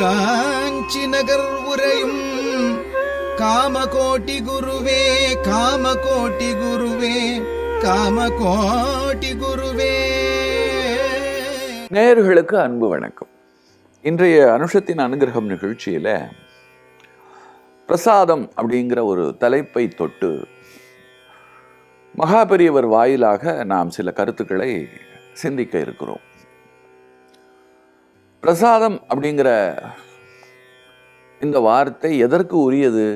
காஞ்சி நகர் உரையும் காமகோட்டி குருவே காமகோட்டி குருவே காமகோட்டி குருவே. நேயர்களுக்கு அன்பு வணக்கம். இன்றைய அனுஷத்தின் அனுகிரகம் நிகழ்ச்சியில பிரசாதம் அப்படிங்கிற ஒரு தலைப்பை தொட்டு மகாபெரியவர் வாயிலாக நாம் சில கருத்துக்களை சிந்திக்க இருக்கிறோம். பிரசாதம் அப்படிங்கிற இந்த வார்த்தை எதற்கு உரியது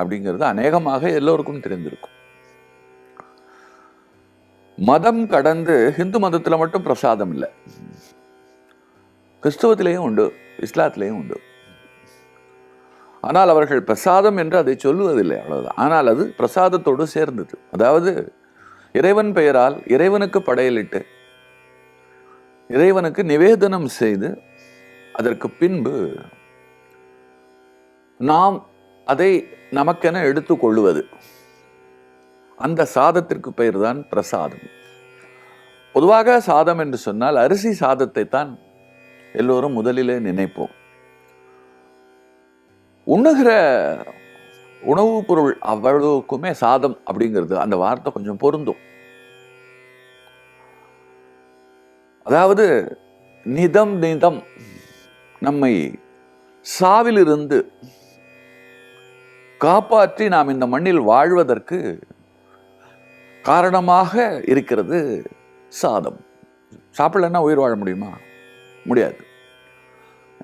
அப்படிங்கிறது அநேகமாக எல்லோருக்கும் தெரிந்திருக்கும். மதம் கடந்து ஹிந்து மதத்தில் மட்டும் பிரசாதம் இல்லை. கிறிஸ்தவத்திலேயும் உண்டு இஸ்லாத்திலேயும் உண்டு. ஆனால் அவர்கள் பிரசாதம் என்று அதை சொல்லுவதில்லை அவ்வளவுதான். ஆனால் அது பிரசாதத்தோடு சேர்ந்தது. அதாவது இறைவன் பெயரால் இறைவனுக்கு படையலிட்டு இறைவனுக்கு நிவேதனம் செய்து அதற்கு பின்பு நாம் அதை நமக்கென எடுத்துக்கொள்ளுவது அந்த சாதத்திற்கு பெயர் தான் பிரசாதம். பொதுவாக சாதம் என்று சொன்னால் அரிசி சாதத்தை தான் எல்லோரும் முதலிலே நினைப்போம். உண்ணுகிற உணவுப் பொருள் அவ்வளவுக்குமே சாதம் அப்படிங்கிறது அந்த வார்த்தை கொஞ்சம் பொருந்தும். அதாவது நிதம் நிதம் நம்மை சாவிலிருந்து காப்பாற்றி நாம் இந்த மண்ணில் வாழ்வதற்கு காரணமாக இருக்கிறது சாதம். சாப்பிடலன்னா உயிர் வாழ முடியுமா? முடியாது.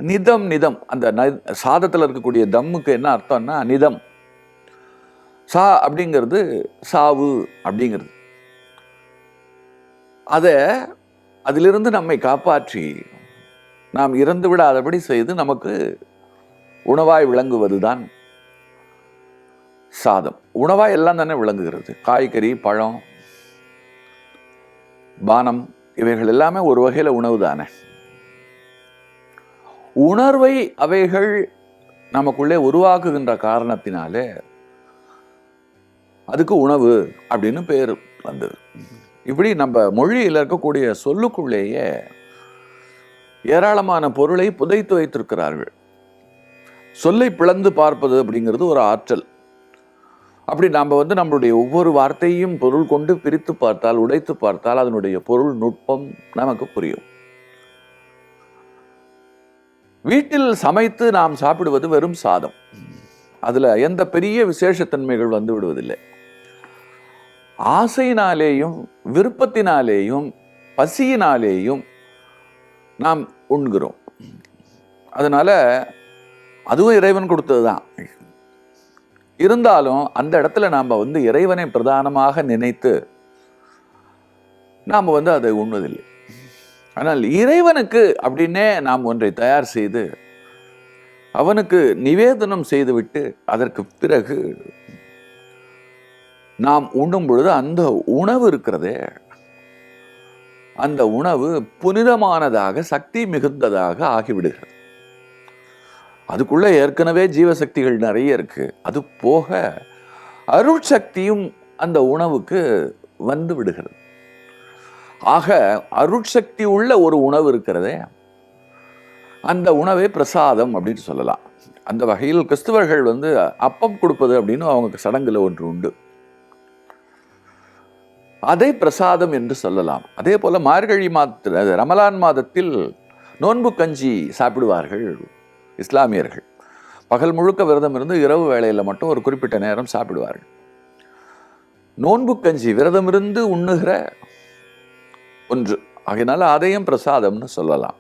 நிதம் நிதம். அந்த சாதத்தில் இருக்கக்கூடிய தம்முக்கு என்ன அர்த்தம்னா நிதம். சா அப்படிங்கிறது சாவு அப்படிங்கிறது. அதை அதிலிருந்து நம்மை காப்பாற்றி நாம் இறந்து விடாதபடி செய்து நமக்கு உணவாய் விளங்குவதுதான் சாதம். உணவாய் எல்லாம் தானே விளங்குகிறது. காய்கறி பழம் பானம் இவைகள் எல்லாமே ஒரு வகையில் உணவு தானே. உணர்வை அவைகள் நமக்குள்ளே உருவாக்குகின்ற காரணத்தினாலே அதுக்கு உணவு அப்படின்னு பேர் வந்தது. இப்படி நம்ம மொழியில் இருக்கக்கூடிய சொல்லுக்குள்ளேயே ஏராளமான பொருளை புதைத்து வைத்திருக்கிறார்கள். சொல்லை பிளந்து பார்ப்பது அப்படிங்கிறது ஒரு ஆற்றல். அப்படி நாம் வந்து நம்மளுடைய ஒவ்வொரு வார்த்தையும் பொருள் கொண்டு பிரித்து பார்த்தால் உடைத்து பார்த்தால் அதனுடைய பொருள் நுட்பம் நமக்கு புரியும். வீட்டில் சமைத்து நாம் சாப்பிடுவது வெறும் சாதம். அதில் எந்த பெரிய விசேஷத்தன்மைகள் வந்து விடுவதில்லை. ஆசையினாலேயும் விருப்பத்தினாலேயும் பசியினாலேயும் நாம் உண்கிறோம். அதனால் அதுவும் இறைவன் கொடுத்தது தான். இருந்தாலும் அந்த இடத்துல நாம் வந்து இறைவனை பிரதானமாக நினைத்து நாம் வந்து அதை உண்ணுவதில்லை. ஆனால் இறைவனுக்கு அப்படின்னே நாம் ஒன்றை தயார் செய்து அவனுக்கு நிவேதனம் செய்துவிட்டு அதற்கு பிறகு நாம் உண்ணும் பொழுது அந்த உணவு இருக்கிறதே. அந்த உணவு புனிதமானதாக சக்தி மிகுந்ததாக ஆகிவிடுகிறது. அதுக்குள்ளே ஏற்கனவே ஜீவசக்திகள் நிறைய இருக்கு. அது போக அருட்சக்தியும் அந்த உணவுக்கு வந்து விடுகிறது. ஆக அருட்சக்தி உள்ள ஒரு உணவு இருக்கிறதே அந்த உணவே பிரசாதம் அப்படின்னு சொல்லலாம். அந்த வகையில் கிறிஸ்துவர்கள் வந்து அப்பம் கொடுப்பது அப்படின்னு அவங்க சடங்குல ஒன்று உண்டு. அதை பிரசாதம் என்று சொல்லலாம். அதே போல் மார்கழி மாதத்தில் ரமலான் மாதத்தில் நோன்பு கஞ்சி சாப்பிடுவார்கள் இஸ்லாமியர்கள். பகல் முழுக்க விரதம் இருந்து இரவு வேளையில் மட்டும் ஒரு குறிப்பிட்ட நேரம் சாப்பிடுவார்கள். நோன்பு கஞ்சி விரதம் இருந்து உண்ணுகிற ஒன்று. ஆகையினால அதையும் பிரசாதம்னு சொல்லலாம்.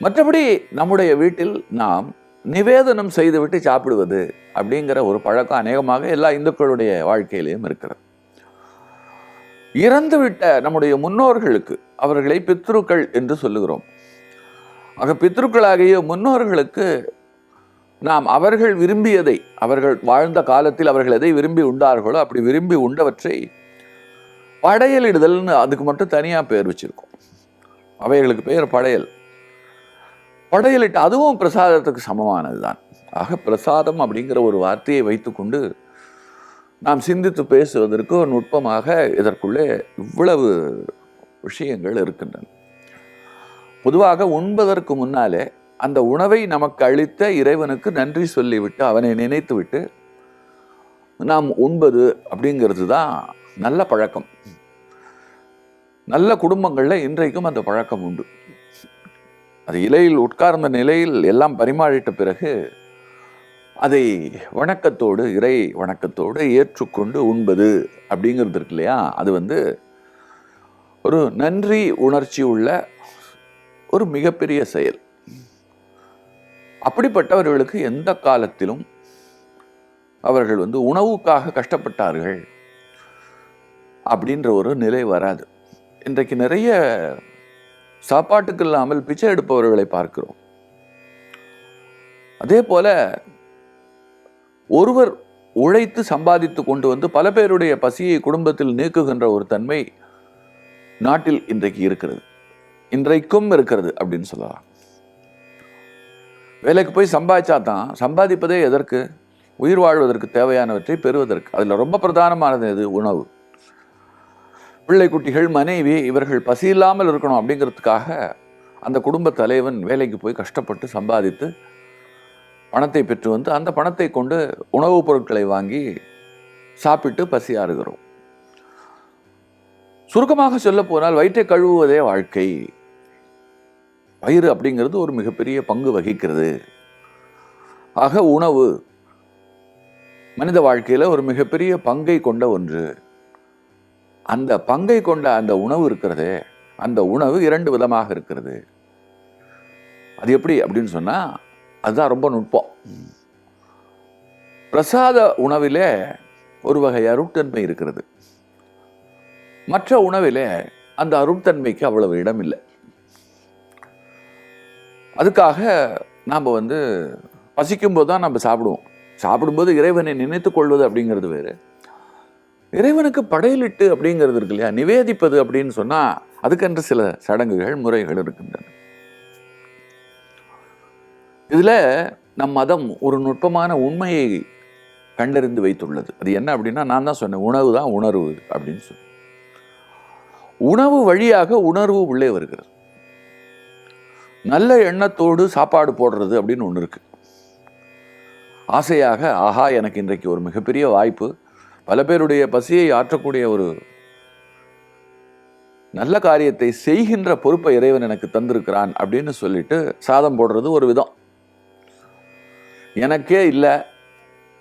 மற்றபடி நம்முடைய வீட்டில் நாம் நிவேதனம் செய்துவிட்டு சாப்பிடுவது அப்படிங்கிற ஒரு பழக்கம் அநேகமாக எல்லா இந்துக்களுடைய வாழ்க்கையிலையும் இருக்கிறது. இறந்துவிட்ட நம்முடைய முன்னோர்களுக்கு அவர்களை பித்ருக்கள் என்று சொல்லுகிறோம். ஆக பித்ருக்களாகிய முன்னோர்களுக்கு நாம் அவர்கள் விரும்பியதை அவர்கள் வாழ்ந்த காலத்தில் அவர்கள் எதை விரும்பி உண்டார்களோ அப்படி விரும்பி உண்டவற்றை படையலிடுதல்னு அதுக்கு மட்டும் தனியாக பேர் வச்சிருக்கோம். அவைகளுக்கு பெயர் படையல். படையலிட்டு அதுவும் பிரசாதத்துக்கு சமமானது தான் ஆக பிரசாதம் அப்படிங்கிற ஒரு வார்த்தையை வைத்துக்கொண்டு நாம் சிந்தித்து பேசுவதற்கு ஒரு நுட்பமாக இதற்குள்ளே இவ்வளவு விஷயங்கள் இருக்கின்றன. பொதுவாக உண்பதற்கு முன்னாலே அந்த உணவை நமக்கு அளித்த இறைவனுக்கு நன்றி சொல்லிவிட்டு அவனை நினைத்துவிட்டு நாம் உண்பது அப்படிங்கிறது தான் நல்ல பழக்கம். நல்ல குடும்பங்களில் இன்றைக்கும் அந்த பழக்கம் உண்டு. அது இலையில் உட்கார்ந்த நிலையில் எல்லாம் பரிமாறிட்ட பிறகு அதை வணக்கத்தோடு இறை வணக்கத்தோடு ஏற்றுக்கொண்டு உண்பது அப்படிங்கிறது இருக்கு இல்லையா? அது வந்து ஒரு நன்றி உணர்ச்சி உள்ள ஒரு மிகப்பெரிய செயல். அப்படிப்பட்டவர்களுக்கு எந்த காலத்திலும் அவர்கள் வந்து உணவுக்காக கஷ்டப்பட்டார்கள் அப்படின்ற ஒரு நிலை வராது. இன்றைக்கு நிறைய சாப்பாட்டுக்கு இல்லாமல் பிச்சை எடுப்பவர்களை பார்க்கிறோம். அதே போல ஒருவர் உழைத்து சம்பாதித்து கொண்டு வந்து பல பேருடைய பசியை குடும்பத்தில் நீக்குகின்ற ஒரு தன்மை நாட்டில் இன்றைக்கு இருக்கிறது. இன்றைக்கும் இருக்கிறது அப்படின்னு சொல்லலாம். வேலைக்கு போய் சம்பாதிச்சா தான் சம்பாதிப்பதே எதற்கு? உயிர் வாழ்வதற்கு தேவையானவற்றை பெறுவதற்கு. அதில் ரொம்ப பிரதானமானது எது? உணவு. பிள்ளை குட்டிகள் மனைவி இவர்கள் பசி இல்லாமல் இருக்கணும் அப்படிங்கிறதுக்காக அந்த குடும்ப தலைவன் வேலைக்கு போய் கஷ்டப்பட்டு சம்பாதித்து பணத்தை பெற்று வந்து அந்த பணத்தை கொண்டு உணவுப் பொருட்களை வாங்கி சாப்பிட்டு பசியாறுகிறோம். சுருக்கமாக சொல்ல போனால் வயிற்றை கழுவுவதே வாழ்க்கை. வயிறு அப்படிங்கிறது ஒரு மிகப்பெரிய பங்கு வகிக்கிறது. ஆக உணவு மனித வாழ்க்கையில் ஒரு மிகப்பெரிய பங்கை கொண்ட ஒன்று. அந்த பங்கை கொண்ட அந்த உணவு இருக்கிறதே அந்த உணவு இரண்டு விதமாக இருக்கிறது. அது எப்படி அப்படின்னு சொன்னால் அதுதான் ரொம்ப நுட்பம். பிரசாத உணவிலே ஒரு வகை அருட்தன்மை இருக்கிறது. மற்ற உணவிலே அந்த அருட்தன்மைக்கு அவ்வளவு இடம் இல்லை அதுக்காக நாம் வந்து பசிக்கும்போது தான் நம்ம சாப்பிடுவோம். சாப்பிடும்போது இறைவனை நினைத்து கொள்வது அப்படிங்கிறது வேறு. இறைவனுக்கு படையலிட்டு அப்படிங்கிறது இருக்கு இல்லையா? நிவேதிப்பது அப்படின்னு சொன்னால் அதுக்கென்று சில சடங்குகள் முறைகள் இருக்கின்றன. இதில் நம் மதம் ஒரு நுட்பமான உண்மையை கண்டறிந்து வைத்துள்ளது. அது என்ன அப்படின்னா நான் தான் சொன்னேன் உணவு தான் உணர்வு அப்படின்னு சொல்லி உணவு வழியாக உணர்வு உள்ளே வருகிறது. நல்ல எண்ணத்தோடு சாப்பாடு போடுறது அப்படின்னு ஒன்று இருக்கு. ஆசையாக ஆஹா எனக்கு இன்றைக்கு ஒரு மிகப்பெரிய வாய்ப்பு. பல பேருடைய பசியை ஆற்றக்கூடிய ஒரு நல்ல காரியத்தை செய்கின்ற பொறுப்பை இறைவன் எனக்கு தந்திருக்கிறான் அப்படின்னு சொல்லிட்டு சாதம் போடுறது ஒரு விதம். எனக்கே இல்லை.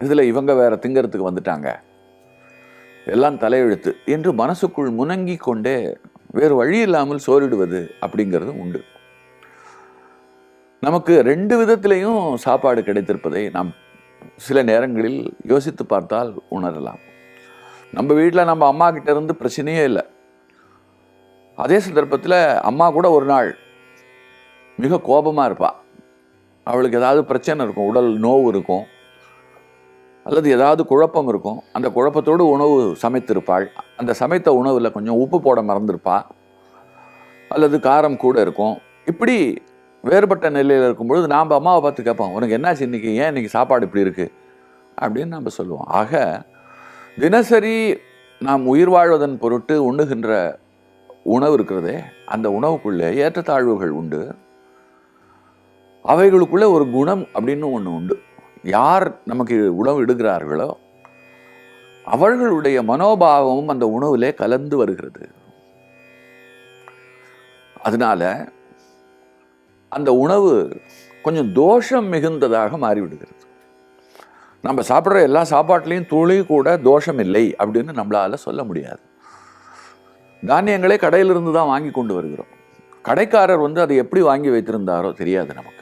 இதில் இவங்க வேற திங்கிறதுக்கு வந்துட்டாங்க. எல்லாம் தலையெழுத்து என்று மனசுக்குள் முணங்கி கொண்டே வேறு வழி இல்லாமல் சோறிடுவது அப்படிங்கிறது உண்டு. நமக்கு ரெண்டு விதத்திலையும் சாப்பாடு கிடைத்திருப்பதை நாம் சில நேரங்களில் யோசித்து பார்த்தால் உணரலாம். நம்ம வீட்டில் நம்ம அம்மா கிட்ட இருந்து பிரச்சனையே இல்லை. அதே சந்தர்ப்பத்தில் அம்மா கூட ஒரு நாள் மிக கோபமாக இருப்பாள் அவளுக்கு ஏதாவது பிரச்சனை இருக்கும் உடல் நோவு இருக்கும் அல்லது ஏதாவது குழப்பம் இருக்கும் அந்த குழப்பத்தோடு உணவு சமைத்திருப்பாள். அந்த சமைத்த உணவில் கொஞ்சம் உப்பு போட மறந்துருப்பா. அல்லது காரம் கூட இருக்கும். இப்படி வேறுபட்ட நிலையில் இருக்கும்பொழுது நாம் அம்மாவை பார்த்து கேட்போம் உனக்கு என்னாச்சு இன்னைக்கு? ஏன் இன்னைக்கு சாப்பாடு இப்படி இருக்குது அப்படின்னு நம்ம சொல்லுவோம். ஆக தினசரி நாம் உயிர் வாழ்வதன் பொருட்டு உண்ணுகின்ற உணவு இருக்கிறதே அந்த உணவுக்குள்ளே ஏற்றத்தாழ்வுகள் உண்டு. அவைகளுக்குள்ளே ஒரு குணம் அப்படின்னு ஒன்று உண்டு. யார் நமக்கு உணவு இடுகிறார்களோ அவர்களுடைய மனோபாவமும் அந்த உணவிலே கலந்து வருகிறது. அதனால அந்த உணவு கொஞ்சம் தோஷம் மிகுந்ததாக மாறிவிடுகிறது. நம்ம சாப்பிட்ற எல்லா சாப்பாட்லேயும் துளி கூட தோஷம் இல்லை அப்படின்னு நம்மளால் சொல்ல முடியாது. தானியங்களே கடையிலிருந்து தான் வாங்கி கொண்டு வருகிறோம். கடைக்காரர் வந்து அதை எப்படி வாங்கி வைத்திருந்தாரோ தெரியாது நமக்கு.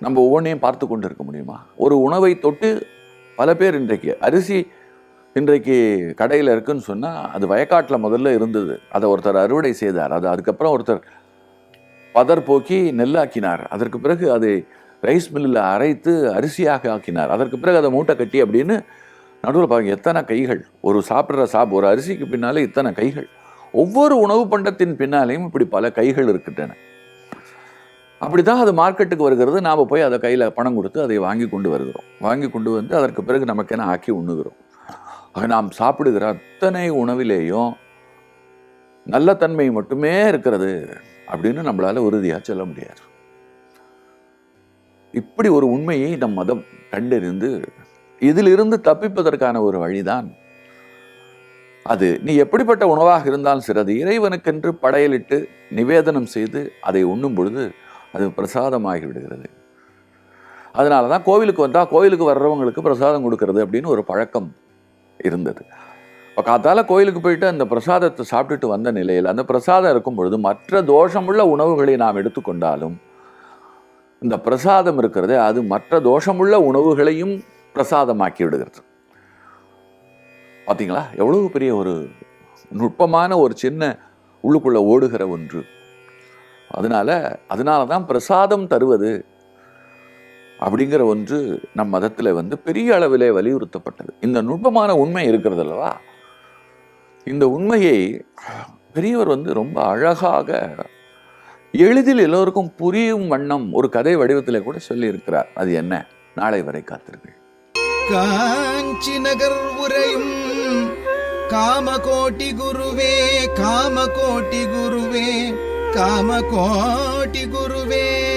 நம்ம ஒவ்வொன்றையும் பார்த்து கொண்டு இருக்க முடியுமா? ஒரு உணவை தொட்டு பல பேர் இன்றைக்கு அரிசி இன்றைக்கு கடையில் இருக்குன்னு சொன்னால் அது வயக்காட்டில் முதல்ல இருந்தது. அதை ஒருத்தர் அறுவடை செய்தார். அது அதுக்கப்புறம் ஒருத்தர் பதர் போக்கி நெல்லாக்கினார் அதற்கு பிறகு அதை ரைஸ் மில்லில் அரைத்து அரிசியாக ஆக்கினார். அதற்கு பிறகு அதை மூட்டை கட்டி அப்படின்னு நடுவில் பாருங்கள் எத்தனை கைகள். ஒரு சாப்பிட்ற சாப் ஒரு அரிசிக்கு பின்னாலே இத்தனை கைகள். ஒவ்வொரு உணவு பண்டத்தின் பின்னாலேயும் இப்படி பல கைகள் இருக்கின்றன. அப்படி தான் அது மார்க்கெட்டுக்கு வருகிறது. நாம் போய் அதை கையில் பணம் கொடுத்து அதை வாங்கி கொண்டு வருகிறோம். வாங்கி கொண்டு வந்து அதற்கு பிறகு நமக்கென ஆக்கி உண்ணுகிறோம். நாம் சாப்பிடுகிற அத்தனை உணவிலேயும் நல்ல தன்மை மட்டுமே இருக்கிறது அப்படின்னு நம்மளால உறுதியாக சொல்ல முடியாது. இப்படி ஒரு உண்மையை நம் மதம் கண்டறிந்து இதிலிருந்து தப்பிப்பதற்கான ஒரு வழிதான் அது. நீ எப்படிப்பட்ட உணவாக இருந்தாலும் சரி அது இறைவனுக்கென்று படையலிட்டு நிவேதனம் செய்து அதை உண்ணும் பொழுது அது பிரசாதமாகி விடுகிறது அதனால தான் கோவிலுக்கு வந்தால் கோவிலுக்கு வர்றவங்களுக்கு பிரசாதம் கொடுக்கறது அப்படின்னு ஒரு பழக்கம் இருந்தது. இப்போ காத்தால கோயிலுக்கு போயிட்டு அந்த பிரசாதத்தை சாப்பிட்டுட்டு வந்த நிலையில் அந்த பிரசாதம் இருக்கும் பொழுது மற்ற தோஷமுள்ள உணவுகளை நாம் எடுத்துக்கொண்டாலும் இந்த பிரசாதம் இருக்கிறது அது மற்ற தோஷமுள்ள உணவுகளையும் பிரசாதமாக்கி விடுகிறது. பார்த்தீங்களா எவ்வளவு பெரிய ஒரு நுட்பமான ஒரு சின்ன உள்ளுக்குள்ளே ஓடுகிற ஒன்று. அதனால அதனால தான் பிரசாதம் தருவது அப்படிங்கிற ஒன்று நம் மதத்தில் வந்து பெரிய அளவிலே வலியுறுத்தப்பட்டது. இந்த நுட்பமான உண்மை இருக்கிறது அல்லவா? இந்த உண்மையை பெரியவர் வந்து ரொம்ப அழகாக எளிதில் எல்லோருக்கும் புரியும் வண்ணம் ஒரு கதை வடிவத்தில் கூட சொல்லியிருக்கிறார். அது என்ன? நாளை வரை காத்திருங்கள். காஞ்சி நகர் உரையும் காமகோட்டி குருவே காமகோட்டி குருவே. காமகோட்டி குருவே.